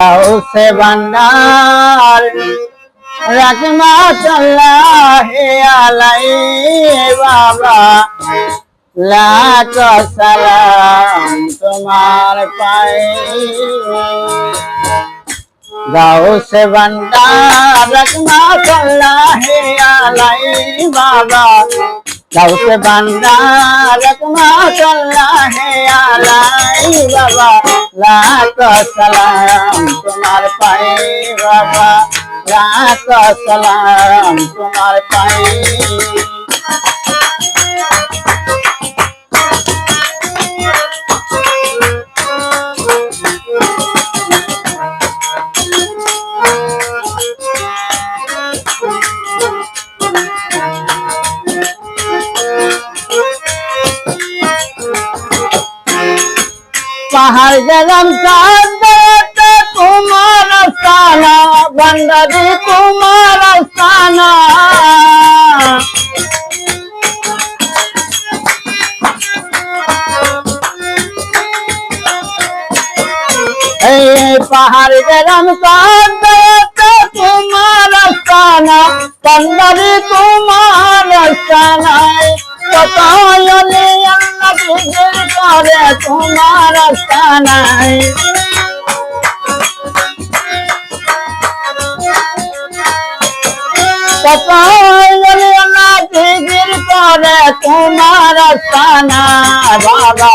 से भंडार रखना चला है आलाई बाबा लाख सलाम तुम्हार पाए गाँव से भंडार रखना चला है आलाई बाबा गाँव से भंडार रखना चला है आलाई बाबा লাখ সালাম তোমার পায়ে বাবা। লাখ সালাম তোমার পায়ে पहाड़ जन्म तुम्हारा स्थाना बंदरी तुम्हारा स्थाना पहाड़ जन्म तुम्हारा स्थाना बंदरी तुम्हारा स्थाना করে তোমার রাস্তা নাই। করে তোমার রাস্তা না বাবা।